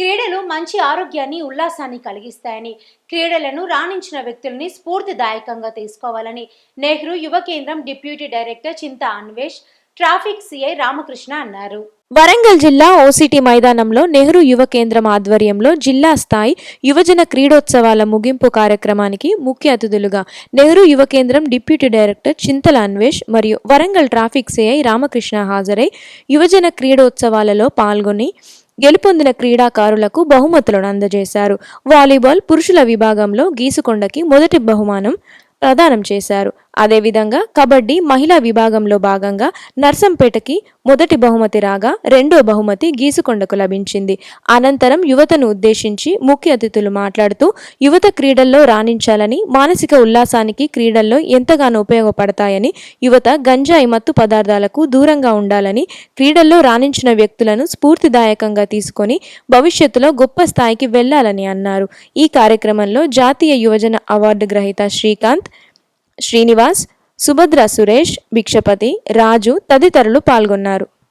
క్రీడలు మంచి ఆరోగ్యాన్ని ఉల్లాసాన్ని కలిగిస్తాయని క్రీడలను రాణించిన వ్యక్తుల్ని స్ఫూర్తిదాయకంగా తీసుకోవాలని నెహ్రూ యువ కేంద్రం డిప్యూటీ డైరెక్టర్ చింత అన్వేష్ ట్రాఫిక్ సిఐ రామకృష్ణ అన్నారు. వరంగల్ జిల్లా ఓసిటీ మైదానంలో నెహ్రూ యువ కేంద్రం ఆధ్వర్యంలో జిల్లా స్థాయి యువజన క్రీడోత్సవాల ముగింపు కార్యక్రమానికి ముఖ్య అతిథులుగా నెహ్రూ యువ కేంద్రం డిప్యూటీ డైరెక్టర్ చింతల అన్వేష్ మరియు వరంగల్ ట్రాఫిక్ సిఐ రామకృష్ణ హాజరై యువజన క్రీడోత్సవాలలో పాల్గొని గెలుపొందిన క్రీడాకారులకు బహుమతులను అందజేశారు. వాలీబాల్ పురుషుల విభాగంలో గీసుకొండకి మొదటి బహుమానం ప్రదానం చేశారు. అదేవిధంగా కబడ్డీ మహిళా విభాగంలో భాగంగా నర్సంపేటకి మొదటి బహుమతి రాగా రెండో బహుమతి గీసుకొండకు లభించింది. అనంతరం యువతను ఉద్దేశించి ముఖ్య అతిథులు మాట్లాడుతూ యువత క్రీడల్లో రాణించాలని మానసిక ఉల్లాసానికి క్రీడల్లో ఎంతగానో ఉపయోగపడతాయని యువత గంజాయి మత్తు పదార్థాలకు దూరంగా ఉండాలని క్రీడల్లో రాణించిన వ్యక్తులను స్ఫూర్తిదాయకంగా తీసుకొని భవిష్యత్తులో గొప్ప స్థాయికి వెళ్ళాలని అన్నారు. ఈ కార్యక్రమంలో జాతీయ యువజన అవార్డు గ్రహీత శ్రీకాంత్ శ్రీనివాస్ సుభద్ర సురేష్ భిక్షపతి రాజు తదితరులు పాల్గొన్నారు.